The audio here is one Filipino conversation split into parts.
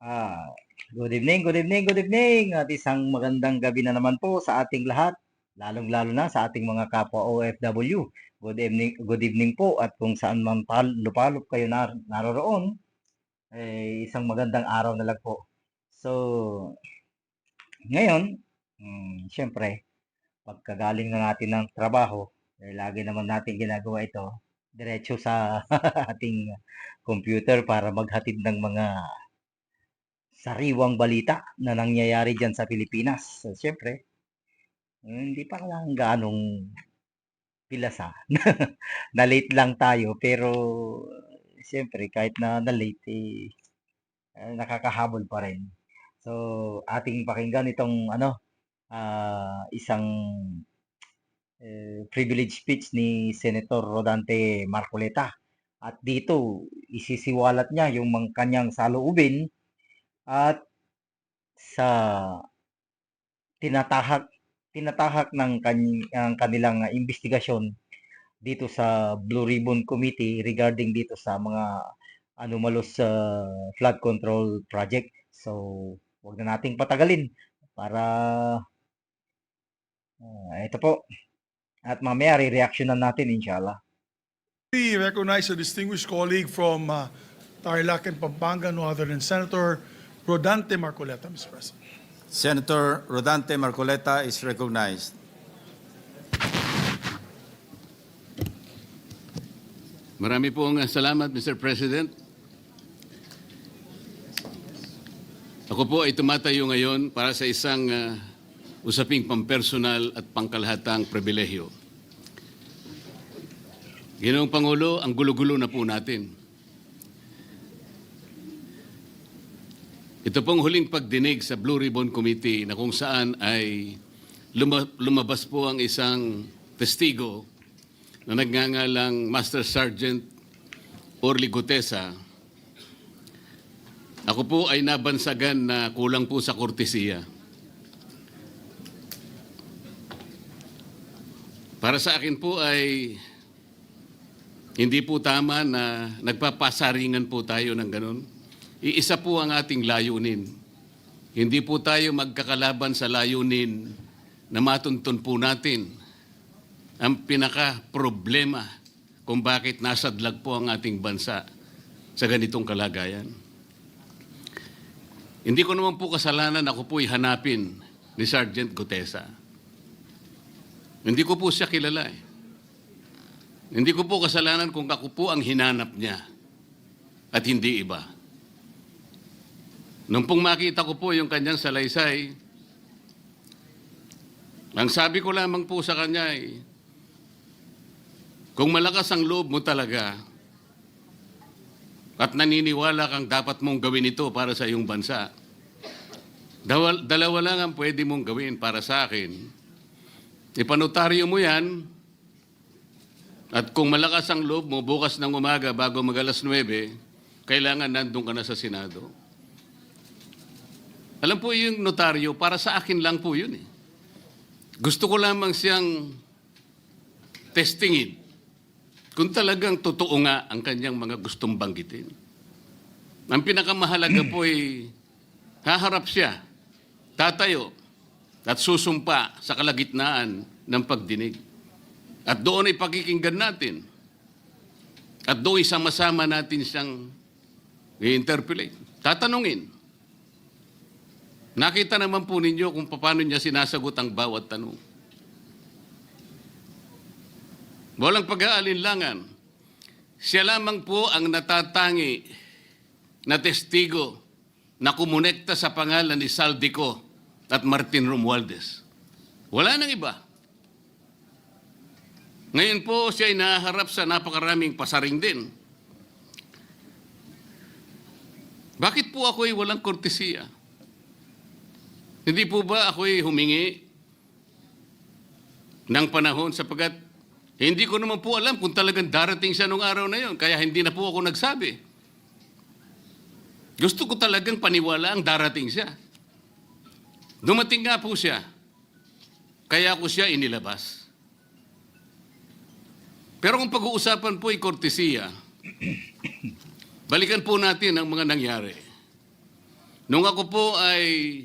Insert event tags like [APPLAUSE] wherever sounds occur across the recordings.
Ah, good evening, good evening, good evening. At isang magandang gabi na naman po sa ating lahat, lalong-lalo na sa ating mga kapwa OFW. Good evening, good evening po at kung saan man pal- lupalop kayo nar naroroon, eh, isang magandang araw na lang po. So, ngayon, mm, syempre, pagkagaling na natin ng trabaho, eh, lagi naman natin ginagawa ito, diretso sa [LAUGHS] ating computer para maghatid ng mga sariwang balita na nangyayari dyan sa Pilipinas. So, syempre, hindi pa lang ganong pilasa. [LAUGHS] na late lang tayo, pero syempre, kahit na na late, eh, eh, nakakahabol pa rin. So, ating pakinggan itong ano, ah, isang eh, privilege speech ni Senator Rodante Marcoleta. At dito, isisiwalat niya yung mga kanyang saloobin at sa tinatahak tinatahak ng kan- ang kanilang investigasyon dito sa Blue Ribbon Committee regarding dito sa mga anomalous sa flood control project. So, wag na nating patagalin para ah, ito po. At mamaya re-reactionan natin inshallah. We recognize a distinguished colleague from uh, Tarlac and Pampanga, no other than Senator Rodante Marcoleta, Mr. President. Senator Rodante Marcoleta is recognized. Marami pong salamat, Mr. President. Ako po ay tumatayo ngayon para sa isang uh, usaping pampersonal at pangkalahatang pribilehyo. Ginoong Pangulo, ang gulo-gulo na po natin. Ito pong huling pagdinig sa Blue Ribbon Committee na kung saan ay luma- lumabas po ang isang testigo na nagngangalang Master Sergeant Orly Gutesa. Ako po ay nabansagan na kulang po sa kortesiya. Para sa akin po ay hindi po tama na nagpapasaringan po tayo ng ganun. Iisa po ang ating layunin. Hindi po tayo magkakalaban sa layunin na matuntun po natin ang pinaka-problema kung bakit nasadlag po ang ating bansa sa ganitong kalagayan. Hindi ko naman po kasalanan ako po'y hanapin ni Sergeant Gutesa. Hindi ko po siya kilala eh. Hindi ko po kasalanan kung ako po ang hinanap niya at hindi iba. Nung pong makita ko po yung kanyang salaysay, ang sabi ko lamang po sa kanya ay, kung malakas ang loob mo talaga at naniniwala kang dapat mong gawin ito para sa iyong bansa, dawal, dalawa lang ang pwede mong gawin para sa akin. Ipanotaryo mo yan at kung malakas ang loob mo bukas ng umaga bago mag alas 9, kailangan nandun ka na sa Senado. Alam po yung notaryo, para sa akin lang po yun eh. Gusto ko lamang siyang testingin kung talagang totoo nga ang kanyang mga gustong banggitin. Ang pinakamahalaga po ay haharap siya, tatayo, at susumpa sa kalagitnaan ng pagdinig. At doon ay pakikinggan natin. At doon ay sama-sama natin siyang i-interpolate. Tatanungin. Nakita naman po ninyo kung paano niya sinasagot ang bawat tanong. Walang pag-aalinlangan. Siya lamang po ang natatangi na testigo na kumonekta sa pangalan ni Saldico at Martin Romualdez. Wala nang iba. Ngayon po siya ay naharap sa napakaraming pasaring din. Bakit po ako ay walang kortesiya? Hindi po ba ako ay humingi ng panahon sapagat hindi ko naman po alam kung talagang darating siya nung araw na yon, kaya hindi na po ako nagsabi. Gusto ko talagang paniwala ang darating siya. Dumating nga po siya, kaya ako siya inilabas. Pero kung pag-uusapan po ay kortesiya, balikan po natin ang mga nangyari. Nung ako po ay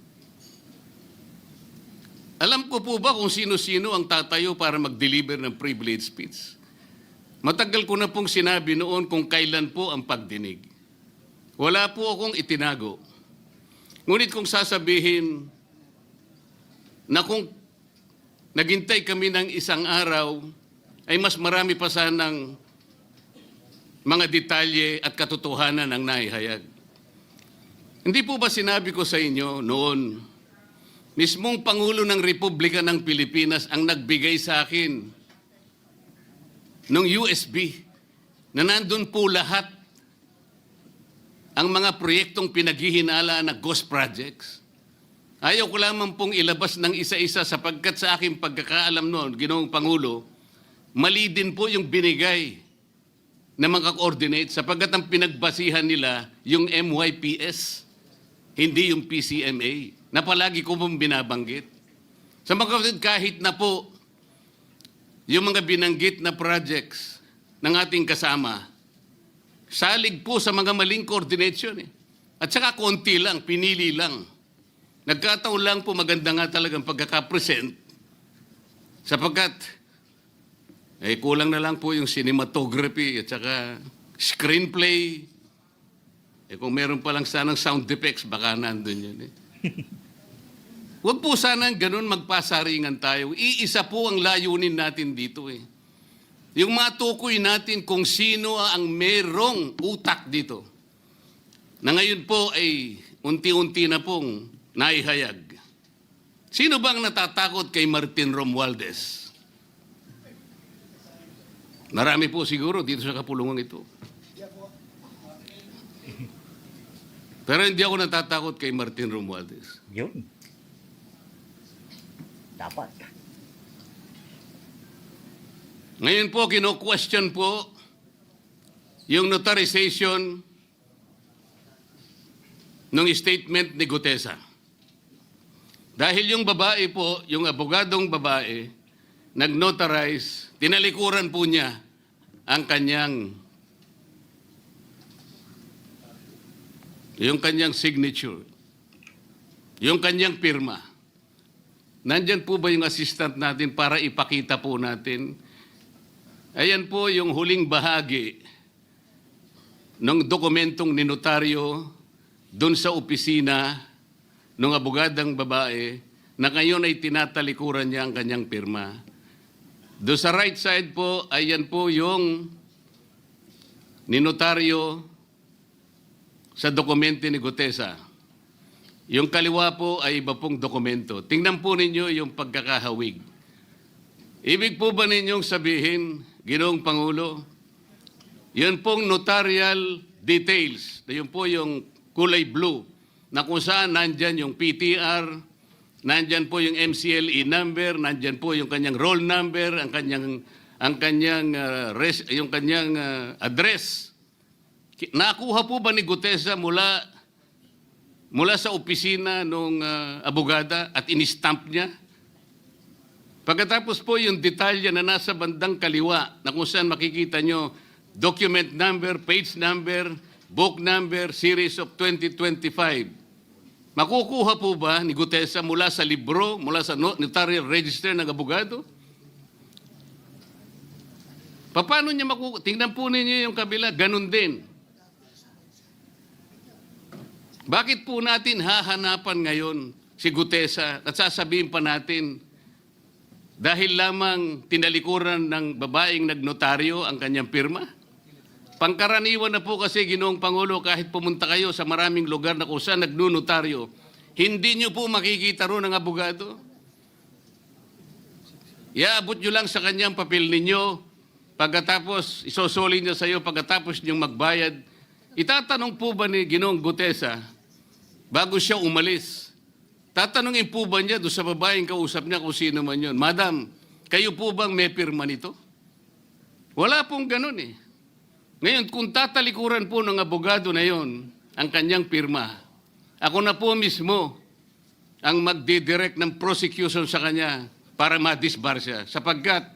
Alam ko po ba kung sino-sino ang tatayo para mag-deliver ng privilege speech? Matagal ko na pong sinabi noon kung kailan po ang pagdinig. Wala po akong itinago. Ngunit kung sasabihin na kung naghintay kami ng isang araw, ay mas marami pa sanang mga detalye at katotohanan ang naihayag. Hindi po ba sinabi ko sa inyo noon, mismong Pangulo ng Republika ng Pilipinas ang nagbigay sa akin ng USB na nandun po lahat ang mga proyektong pinaghihinala na ghost projects. Ayaw ko lamang pong ilabas ng isa-isa sapagkat sa aking pagkakaalam noon, Ginoong Pangulo, mali din po yung binigay na mga coordinates sapagkat ang pinagbasihan nila yung MYPS, hindi yung PCMA, na palagi ko pong binabanggit. Sa mga kapatid, kahit na po yung mga binanggit na projects ng ating kasama, salig po sa mga maling coordination eh. At saka konti lang, pinili lang. Nagkataon lang po maganda nga talagang pagkakapresent sapagkat eh, kulang na lang po yung cinematography at saka screenplay. Eh, kung meron pa lang sanang sound effects, baka nandun yun eh. [LAUGHS] Huwag po sana ganun magpasaringan tayo. Iisa po ang layunin natin dito eh. Yung matukoy natin kung sino ang merong utak dito. Na ngayon po ay unti-unti na pong naihayag. Sino bang natatakot kay Martin Romualdez? Marami po siguro dito sa kapulungan ito. Pero hindi ako natatakot kay Martin Romualdez. Yun. Dapat. Ngayon po, kino-question po yung notarization ng statement ni Gutesa. Dahil yung babae po, yung abogadong babae, nag-notarize, tinalikuran po niya ang kanyang yung kanyang signature, yung kanyang pirma. Nandyan po ba yung assistant natin para ipakita po natin? Ayan po yung huling bahagi ng dokumentong ninotaryo doon sa opisina ng abogadang babae na ngayon ay tinatalikuran niya ang kanyang pirma. Doon sa right side po, ayan po yung ninotaryo sa dokumento ni Gutesa. Yung kaliwa po ay iba pong dokumento. Tingnan po ninyo yung pagkakahawig. Ibig po ba ninyong sabihin, Ginoong Pangulo, yun pong notarial details, yun po yung kulay blue, na kung saan nandyan yung PTR, nandyan po yung MCLE number, nandyan po yung kanyang roll number, ang kanyang ang kanyang uh, res, yung kanyang uh, address. Nakuha po ba ni Gutesa mula mula sa opisina ng abogada at inistamp niya? Pagkatapos po yung detalye na nasa bandang kaliwa na kung saan makikita nyo document number, page number, book number, series of 2025. Makukuha po ba ni Gutesa mula sa libro, mula sa no- notarial register ng abogado? Paano niya makukuha? Tingnan po ninyo yung kabila, ganun din. Bakit po natin hahanapan ngayon si Gutesa at sasabihin pa natin dahil lamang tinalikuran ng babaeng nagnotaryo ang kanyang pirma? Pangkaraniwan na po kasi ginoong Pangulo kahit pumunta kayo sa maraming lugar na kung saan nagnunotaryo, hindi nyo po makikita roon ang abogado. Iaabot nyo lang sa kanyang papel ninyo, pagkatapos isosoli niya sa iyo, pagkatapos niyong magbayad, itatanong po ba ni Ginoong Gutesa, bago siya umalis, tatanungin po ba niya doon sa babaeng kausap niya kung sino man yun, Madam, kayo po bang may pirma nito? Wala pong ganun eh. Ngayon, kung tatalikuran po ng abogado na yon ang kanyang pirma, ako na po mismo ang magdidirect ng prosecution sa kanya para ma-disbar siya. Sapagkat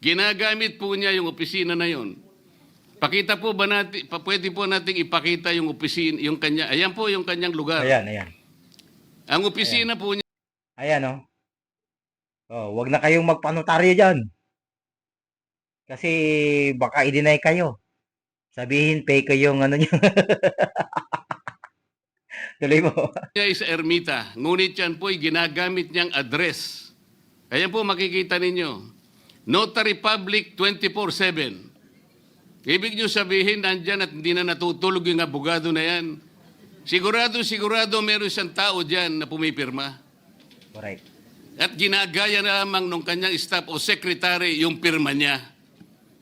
ginagamit po niya yung opisina na yon. Pakita po ba natin, pa, pwede po nating ipakita yung opisina, yung kanya, ayan po yung kanyang lugar. Ayan, ayan. Ang opisina po niya, Ayan, oh. Oh, wag na kayong magpanotaryo diyan. Kasi baka i-deny kayo. Sabihin fake yung ano niyo. [LAUGHS] Tuloy mo. niya is ermita, ngunit yan po ay ginagamit niyang address. Ayan po makikita ninyo. Notary Public 24-7. Ibig niyo sabihin, nandyan at hindi na natutulog yung abogado na yan. Sigurado, sigurado meron siyang tao dyan na pumipirma. Correct. At ginagaya na lamang nung kanyang staff o secretary yung pirma niya.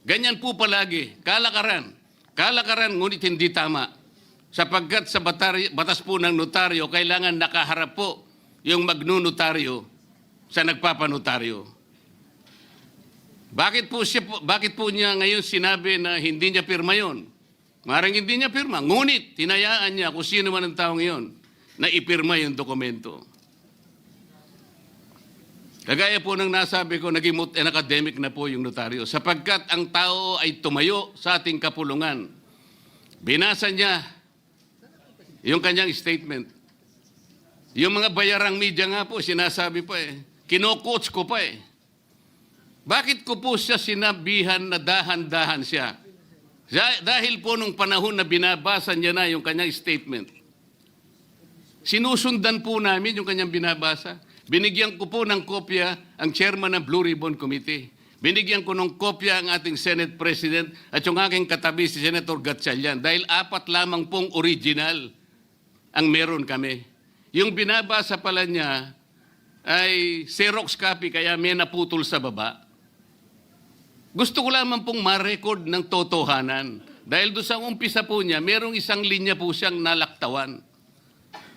Ganyan po palagi. Kalakaran. Kalakaran, ngunit hindi tama. Sapagkat sa batari, batas po ng notaryo, kailangan nakaharap po yung magnunotaryo sa nagpapanotaryo. Bakit po, siya bakit po niya ngayon sinabi na hindi niya pirma yon? Marang hindi niya pirma. Ngunit, tinayaan niya kung sino man ang taong iyon na ipirma yung dokumento. Kagaya po ng nasabi ko, naging an academic na po yung notaryo. Sapagkat ang tao ay tumayo sa ating kapulungan. Binasa niya yung kanyang statement. Yung mga bayarang media nga po, sinasabi pa eh. Kino-coach ko pa eh. Bakit ko po siya sinabihan na dahan-dahan siya? Dahil po nung panahon na binabasa niya na yung kanyang statement, sinusundan po namin yung kanyang binabasa. Binigyan ko po ng kopya ang chairman ng Blue Ribbon Committee. Binigyan ko ng kopya ang ating Senate President at yung aking katabi si Senator Gatchalian dahil apat lamang pong original ang meron kami. Yung binabasa pala niya ay Xerox copy kaya may naputol sa baba. Gusto ko lamang pong ma-record ng totohanan. Dahil doon sa umpisa po niya, merong isang linya po siyang nalaktawan.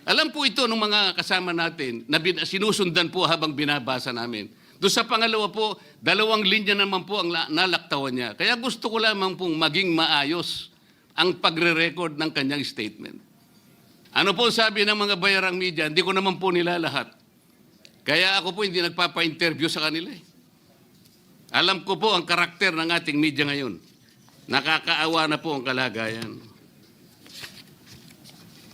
Alam po ito ng mga kasama natin na sinusundan po habang binabasa namin. Doon sa pangalawa po, dalawang linya naman po ang la- nalaktawan niya. Kaya gusto ko lamang pong maging maayos ang pagre-record ng kanyang statement. Ano po sabi ng mga bayarang media? Hindi ko naman po nila lahat. Kaya ako po hindi nagpapa-interview sa kanila eh. Alam ko po ang karakter ng ating media ngayon. Nakakaawa na po ang kalagayan.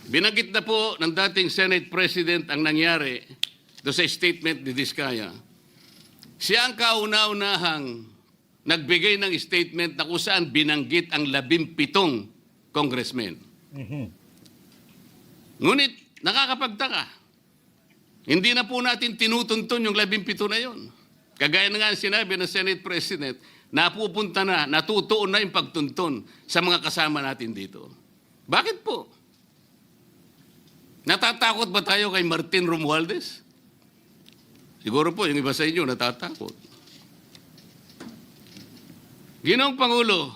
Binanggit na po ng dating Senate President ang nangyari do sa statement ni Diskaya. Siya ang kauna-unahang nagbigay ng statement na kung saan binanggit ang labimpitong congressmen. Mhm. Ngunit nakakapagtaka. Hindi na po natin tinutuntun yung labimpito na yon. Kagaya na nga sinabi ng Senate President, napupunta na, natutuon na yung pagtuntun sa mga kasama natin dito. Bakit po? Natatakot ba tayo kay Martin Romualdez? Siguro po, yung iba sa inyo natatakot. Ginoong Pangulo,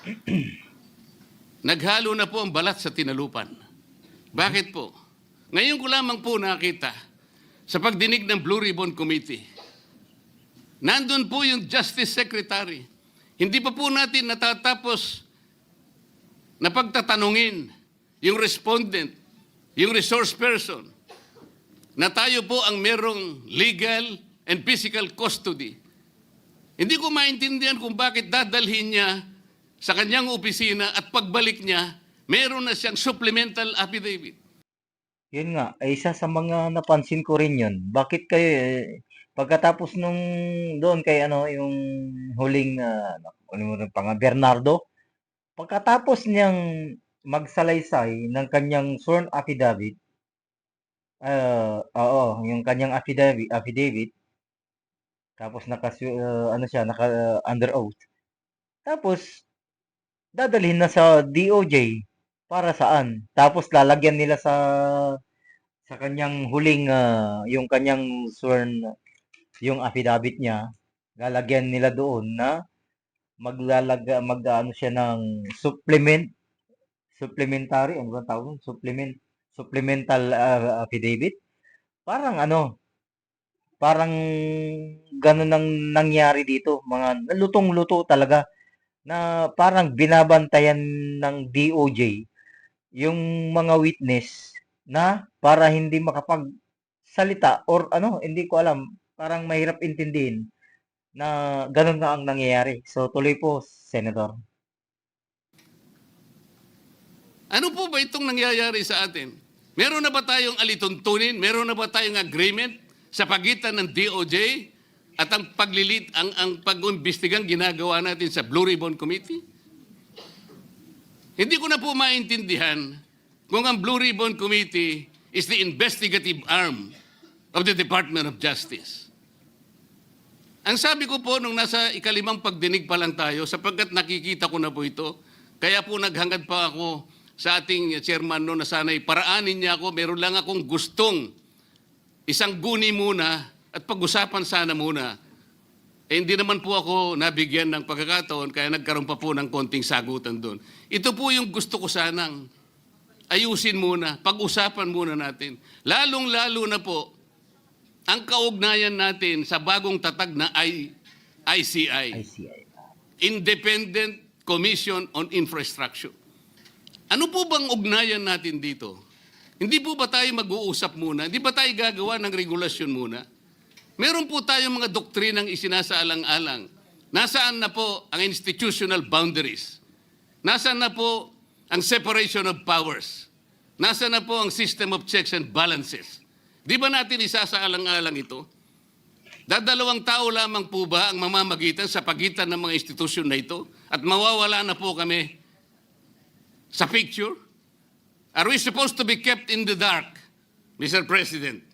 [CLEARS THROAT] naghalo na po ang balat sa tinalupan. Bakit po? Ngayon ko lamang po nakita sa pagdinig ng Blue Ribbon Committee. Nandun po yung Justice Secretary. Hindi pa po natin natatapos na pagtatanungin yung respondent, yung resource person, na tayo po ang merong legal and physical custody. Hindi ko maintindihan kung bakit dadalhin niya sa kanyang opisina at pagbalik niya, meron na siyang supplemental affidavit. Yun nga, isa sa mga napansin ko rin yun. Bakit kayo, eh, pagkatapos nung doon kay ano, yung huling, uh, ano mo rin pa nga, Bernardo, pagkatapos niyang magsalaysay ng kanyang sworn affidavit, Ah, oo, yung kanyang affidavit affidavit. Tapos naka ano siya, naka under oath. Tapos dadalhin na sa DOJ para saan? Tapos lalagyan nila sa sa kanyang huling ah, yung kanyang sworn yung affidavit niya, lalagyan nila doon na maglalaga mag-aano siya ng supplement supplementary ano ba tawag? Supplement supplemental ah, affidavit. Parang ano, parang ganun ang nangyari dito, mga lutong-luto talaga na parang binabantayan ng DOJ yung mga witness na para hindi makapagsalita or ano, hindi ko alam, parang mahirap intindihin na ganun nga ang nangyayari. So tuloy po, Senator. Ano po ba itong nangyayari sa atin? Meron na ba tayong alituntunin? Meron na ba tayong agreement sa pagitan ng DOJ at ang paglilit ang ang pag-imbestigang ginagawa natin sa Blue Ribbon Committee? Hindi ko na po maintindihan kung ang Blue Ribbon Committee is the investigative arm of the Department of Justice. Ang sabi ko po nung nasa ikalimang pagdinig pa lang tayo, sapagkat nakikita ko na po ito, kaya po naghangad pa ako sa ating chairman no na sana'y paraanin niya ako, meron lang akong gustong isang guni muna at pag-usapan sana muna. Eh, hindi naman po ako nabigyan ng pagkakataon kaya nagkaroon pa po ng konting sagutan doon. Ito po yung gusto ko sanang ayusin muna, pag-usapan muna natin. Lalong-lalo na po ang kaugnayan natin sa bagong tatag na I- ICI, ICI. Independent Commission on Infrastructure. Ano po bang ugnayan natin dito? Hindi po ba tayo mag-uusap muna? Hindi ba tayo gagawa ng regulasyon muna? Meron po tayong mga doktrinang isinasaalang-alang. Nasaan na po ang institutional boundaries? Nasaan na po ang separation of powers? Nasaan na po ang system of checks and balances? Di ba natin isasaalang-alang ito? Dadalawang tao lamang po ba ang mamamagitan sa pagitan ng mga institusyon na ito? At mawawala na po kami sa picture? Are we supposed to be kept in the dark, Mr. President?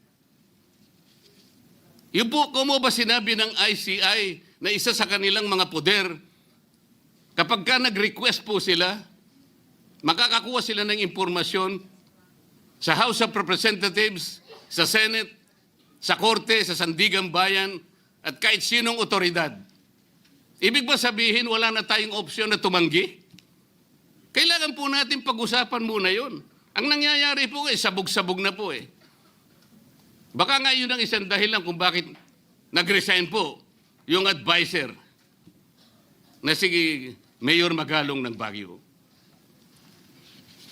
Yung po, kung mo ba sinabi ng ICI na isa sa kanilang mga poder, kapag ka nag-request po sila, makakakuha sila ng impormasyon sa House of Representatives, sa Senate, sa Korte, sa Sandigang Bayan, at kahit sinong otoridad. Ibig ba sabihin wala na tayong opsyon na tumanggi? Kailangan po natin pag-usapan muna yon. Ang nangyayari po eh, sabog-sabog na po eh. Baka nga yun ang isang dahilan kung bakit nag-resign po yung advisor na si Mayor Magalong ng Baguio.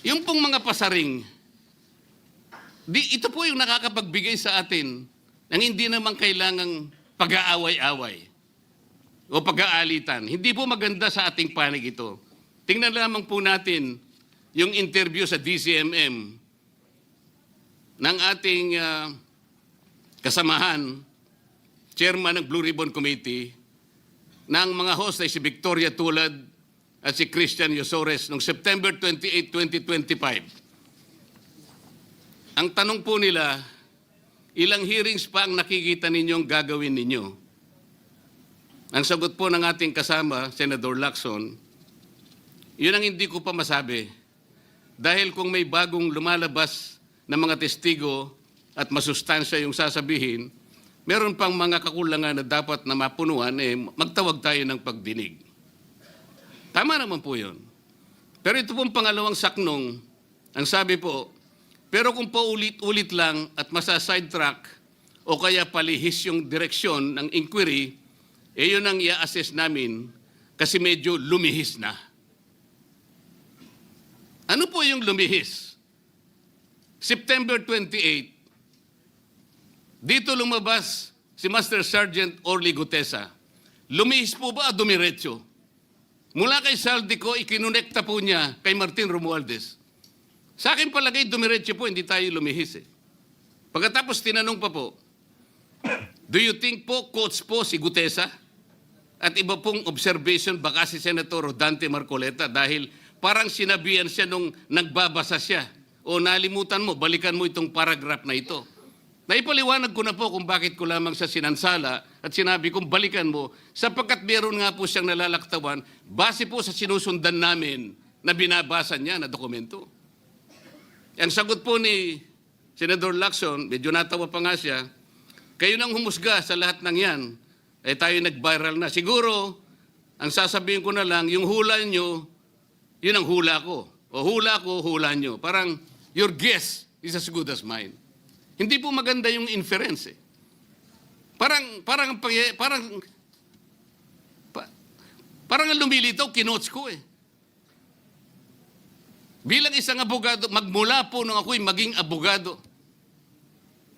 Yung pong mga pasaring, di, ito po yung nakakapagbigay sa atin ng hindi naman kailangang pag-aaway-away o pag-aalitan. Hindi po maganda sa ating panig ito. Tingnan lamang po natin yung interview sa DCMM ng ating ah, kasamahan, chairman ng Blue Ribbon Committee, ng mga host ay si Victoria Tulad at si Christian Yosores noong September 28, 2025. Ang tanong po nila, ilang hearings pa ang nakikita ninyong gagawin ninyo? Ang sagot po ng ating kasama, Senador Lacson, yun ang hindi ko pa masabi. Dahil kung may bagong lumalabas na mga testigo at masustansya yung sasabihin, meron pang mga kakulangan na dapat na mapunuan, eh, magtawag tayo ng pagdinig. Tama naman po yun. Pero ito pong pangalawang saknong, ang sabi po, pero kung paulit-ulit lang at masa-sidetrack o kaya palihis yung direksyon ng inquiry, eh yun ang i-assess namin kasi medyo lumihis na. Ano po yung lumihis? September 28, dito lumabas si Master Sergeant Orly Gutesa. Lumihis po ba dumiretso? Mula kay Saldico, ikinonekta po niya kay Martin Romualdez. Sa akin palagay, dumiretso po, hindi tayo lumihis eh. Pagkatapos tinanong pa po, do you think po, coach po si Gutesa? At iba pong observation, baka si Senator Dante Marcoleta dahil parang sinabihan siya nung nagbabasa siya o nalimutan mo, balikan mo itong paragraph na ito. Naipaliwanag ko na po kung bakit ko lamang sa sinansala at sinabi kong balikan mo sapagkat meron nga po siyang nalalaktawan base po sa sinusundan namin na binabasa niya na dokumento. Ang sagot po ni Senador Lacson, medyo natawa pa nga siya, kayo nang humusga sa lahat ng yan, eh tayo nag-viral na. Siguro, ang sasabihin ko na lang, yung hula nyo, yun ang hula ko. O hula ko, hula nyo. Parang, your guess is as good as mine. Hindi po maganda yung inference eh. Parang, parang, parang, pa- parang ang lumilitaw, kinots ko eh. Bilang isang abogado, magmula po nung ako'y maging abogado,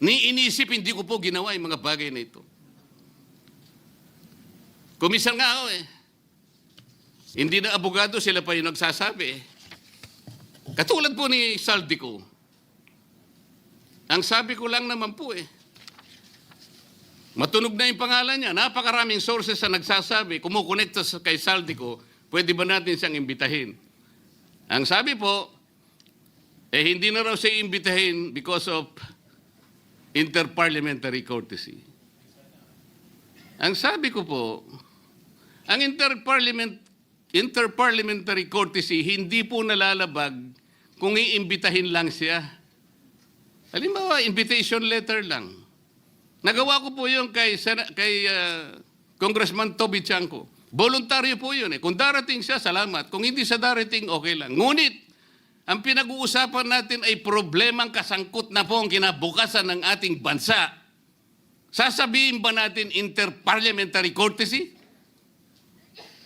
ni inisip, hindi ko po ginawa yung mga bagay na ito. Kumisan nga ako eh. Hindi na abogado, sila pa yung nagsasabi eh. Katulad po ni Saldico. Ang sabi ko lang naman po eh, matunog na yung pangalan niya. Napakaraming sources na nagsasabi, kumukonekta kay Saldico, pwede ba natin siyang imbitahin? Ang sabi po, eh hindi na raw siya imbitahin because of interparliamentary courtesy. Ang sabi ko po, ang interparliament, interparliamentary courtesy hindi po nalalabag kung iimbitahin lang siya. Halimbawa, invitation letter lang. Nagawa ko po yun kay, kay ah, Congressman Toby Chanko. Voluntaryo po yun eh. Kung darating siya, salamat. Kung hindi siya darating, okay lang. Ngunit, ang pinag-uusapan natin ay problemang kasangkot na po ang kinabukasan ng ating bansa. Sasabihin ba natin interparliamentary courtesy?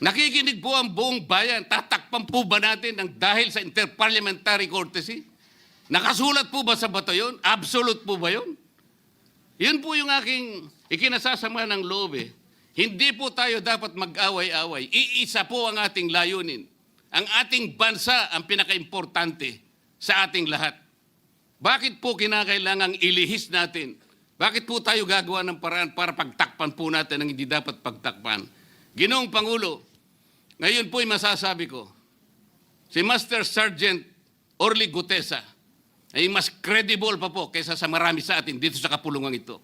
Nakikinig po ang buong bayan. Tatakpan po ba natin ang dahil sa interparliamentary courtesy? Nakasulat po ba sa bato yun? Absolute po ba yun? Yun po yung aking ikinasasama ng loob eh. Hindi po tayo dapat mag-away-away. Iisa po ang ating layunin. Ang ating bansa ang pinakaimportante sa ating lahat. Bakit po kinakailangang ilihis natin? Bakit po tayo gagawa ng paraan para pagtakpan po natin ang hindi dapat pagtakpan? Ginoong Pangulo, ngayon po'y masasabi ko, si Master Sergeant Orly Gutesa ay mas credible pa po kaysa sa marami sa atin dito sa kapulungan ito.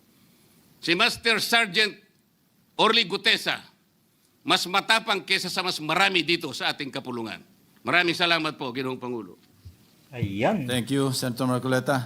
Si Master Sergeant Orly Gutesa, mas matapang kaysa sa mas marami dito sa ating kapulungan. Maraming salamat po, Ginoong Pangulo. Ayan. Thank you, Senator Marcoleta.